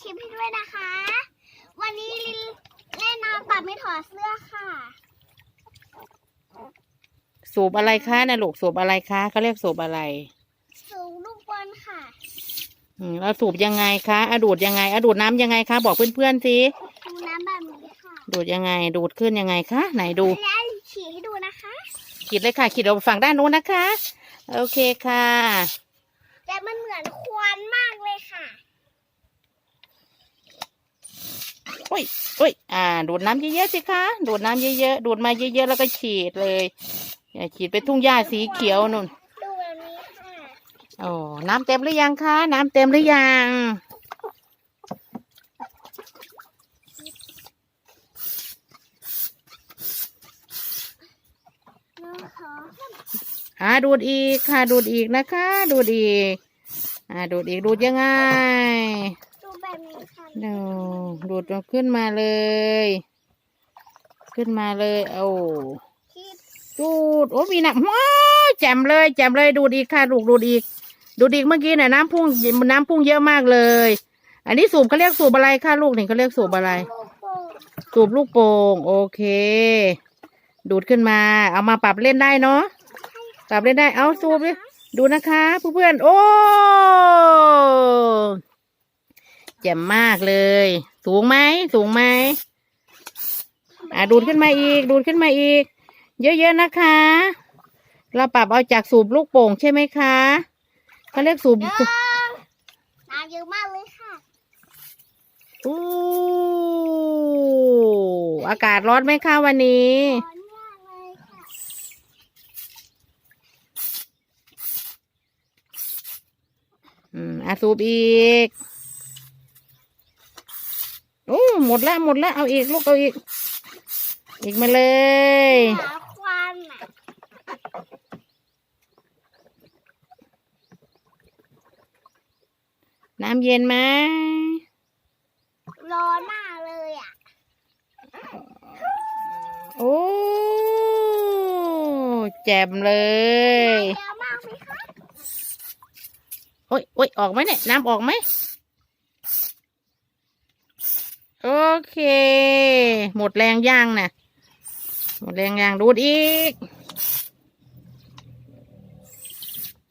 คลิปให้ด้วยนะคะ วันนี้ลินเล่นน้ำแบบไม่ถอดเสื้อค่ะ สูบอะไรคะนะลูกสูบอะไรคะเขาเรียกสูบอะไร สูบลูกบอลค่ะ อืมแล้วสูบยังไงคะอดูดยังไงอดูดน้ำยังไงคะ บอกเพื่อนๆสิ ดูน้ำแบบนี้ค่ะดูดยังไง ดูดขึ้นยังไงคะ ไหนดู และลิขีดให้ดูนะคะ ขีดเลยค่ะ ขีดเอาฝั่งด้านนู้นนะคะ โอเคค่ะ แต่มันเหมือนควันมากเลยค่ะ อ้ยโอ้ยอ่า ดูดน้ำเยอะๆสิคะดูดน้ำเยอะๆดูดมาเยอะๆแล้วก็ฉีดเลยอย่าฉีดไปทุ่งหญ้าสีเขียวนู่นดูแบบนี้ค่ะโอ้น้ำเต็มหรือยังคะน้ำเต็มหรือยังนะคะอ่าดูดอีกค่ะ ดูดอีกนะคะ ดูดอีกอ่าดูดอีกดูดยังไง ดูแบบนี้ค่ะดูดูดมันขึ้นมาเลย ขึ้นมาเลยโอ้ดูดโอ้มีหน้ำว้าแจ่มเลย แจ่มเลยดูดอีกค่ะลูกดูดอีก ดูดอีกเมื่อกี้น่ะน้ำพุ่งน้ำพุ่งเยอะมากเลย อันนี้สูบเขาเรียกสูบอะไรค่ะลูกนี่เขาเรียกสูบอะไร สูบลูกโป่งโอเค ดูดขึ้นมา เอามาปรับเล่นได้เนาะปรับเล่นได้เอาสูบดิดูนะคะเพื่อนๆโอ้ แจ่มมากเลย สูงไหมสูงไหมอะดูดขึ้นมาอีก ดูดขึ้นมาอีก เยอะๆนะคะ เราปรับเอาจากสูบลูกโป่งใช่ไหมคะเขาเรียกสูบเยอะน้ำเยอะมากเลยค่ะอู้อากาศร้อนไหมคะวันนี้ร้อนมากเลยค่ะอืมอาสูบอีก โอ้หมดละหมดละเอาอีกลูกเอาอีก อีกมาเลย หาควันอะน้ำเย็นไหมร้อนมากเลยอะโอ้แจ่มเลย เยอะมากไหมคะ โอ้ยโอ้ยออกไหมเนี่ย น้ำออกไหม โอ เค หมดแรงย่างนะหมดแรงย่างดูดอีก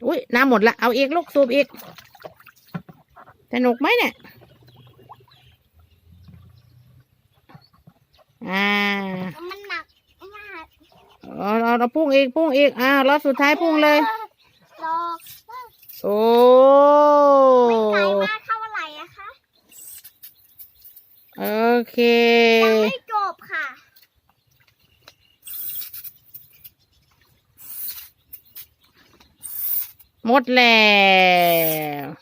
อุ้ยน้ำหมดละเอาอีกลูกสูบอีก สนุกไหมเนี่ย อ่ามันหนักมากเอาเราเราพุ่งอีกพุ่งอีก อ่ารอบสุดท้ายพุ่งเลยรอโอ้ ไม่ไกลมากเท่าไหร่อะคะ โอเค ยังไม่จบค่ะ หมดแล้ว